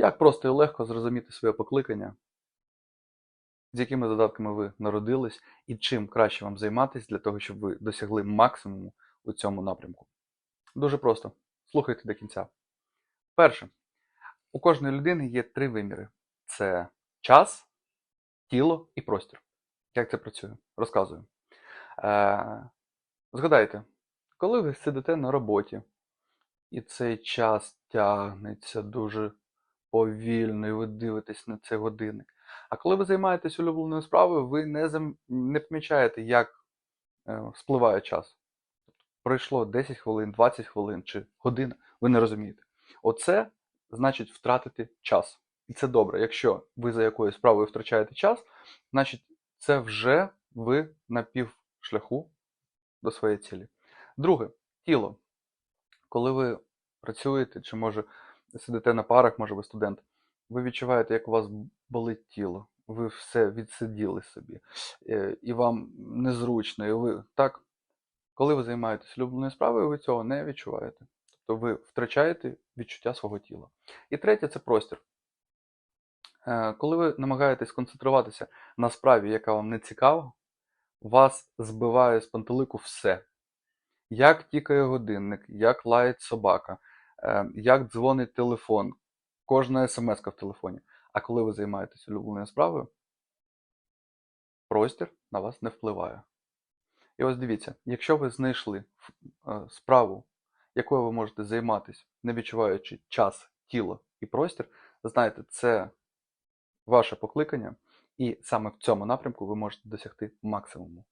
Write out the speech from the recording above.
Як просто і легко зрозуміти своє покликання, з якими задатками ви народились, і чим краще вам займатися для того, щоб ви досягли максимуму у цьому напрямку. Дуже просто. Слухайте до кінця. Перше, у кожної людини є три виміри: це час, тіло і простір. Як це працює? Розказую. Е, згадайте, коли ви сидите на роботі, і цей час тягнеться дуже повільно, і ви дивитесь на цей годинник. А коли ви займаєтесь улюбленою справою, ви не, зам... не помічаєте, як е, спливає час. Пройшло 10 хвилин, 20 хвилин чи година, ви не розумієте. Оце значить втратити час. І це добре. Якщо ви за якоюсь справою втрачаєте час, значить це вже ви на півшляху до своєї цілі. Друге, тіло. Коли ви працюєте, чи може сидите на парах, може ви студент, ви відчуваєте, як у вас болить тіло, ви все відсиділи собі, е, і вам незручно, і ви так. Коли ви займаєтесь улюбленою справою, ви цього не відчуваєте. Тобто ви втрачаєте відчуття свого тіла. І третє це простір. Е, Коли ви намагаєтесь сконцентруватися на справі, яка вам не цікава, вас збиває з пантелику все. Як тікає годинник, як лаять собака, як дзвонить телефон, кожна смс в телефоні. А коли ви займаєтесь улюбленою справою, простір на вас не впливає. І ось дивіться, якщо ви знайшли е, справу, якою ви можете займатися, не відчуваючи час, тіло і простір, знаєте, це ваше покликання, і саме в цьому напрямку ви можете досягти максимуму.